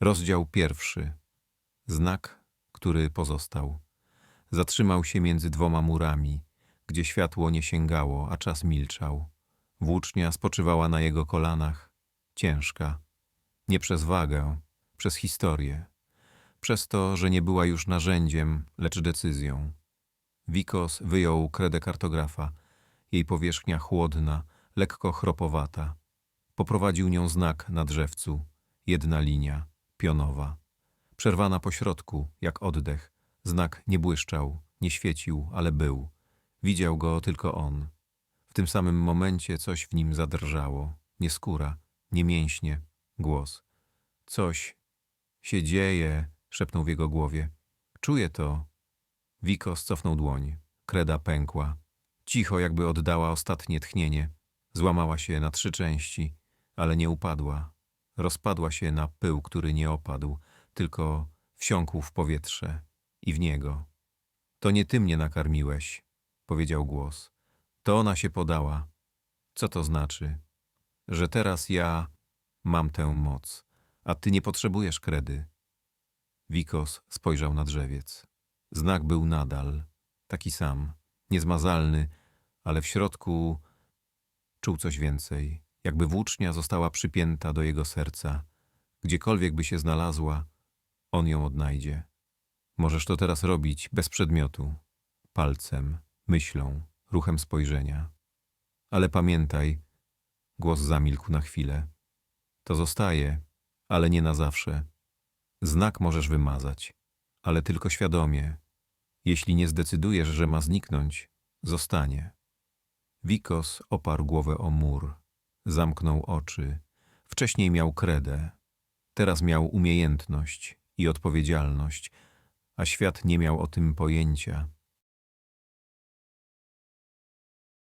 Rozdział pierwszy. Znak, który pozostał. Zatrzymał się między dwoma murami, gdzie światło nie sięgało, a czas milczał. Włócznia spoczywała na jego kolanach, ciężka. Nie przez wagę, przez historię. Przez to, że nie była już narzędziem, lecz decyzją. Wikos wyjął kredę kartografa. Jej powierzchnia chłodna, lekko chropowata. Poprowadził nią znak na drzewcu. Jedna linia, pionowa. Przerwana po środku, jak oddech. Znak nie błyszczał, nie świecił, ale był. Widział go tylko on. W tym samym momencie coś w nim zadrżało. Nie skóra, nie mięśnie, głos. Coś się dzieje, szepnął w jego głowie. Czuję to. Wikos cofnął dłoń. Kreda pękła. Cicho, jakby oddała ostatnie tchnienie. Złamała się na trzy części, ale nie upadła. Rozpadła się na pył, który nie opadł, tylko wsiąkł w powietrze i w niego. To nie ty mnie nakarmiłeś, powiedział głos. To ona się podała. Co to znaczy? Że teraz ja mam tę moc, a ty nie potrzebujesz kredy. Wikos spojrzał na drzewiec. Znak był nadal, taki sam, niezmazalny, ale w środku czuł coś więcej, jakby włócznia została przypięta do jego serca. Gdziekolwiek by się znalazła, on ją odnajdzie. Możesz to teraz robić bez przedmiotu, palcem, myślą, ruchem spojrzenia. Ale pamiętaj, głos zamilkł na chwilę. To zostaje, ale nie na zawsze. Znak możesz wymazać, ale tylko świadomie. Jeśli nie zdecydujesz, że ma zniknąć, zostanie. Wikos oparł głowę o mur, zamknął oczy. Wcześniej miał kredę, teraz miał umiejętność i odpowiedzialność, a świat nie miał o tym pojęcia.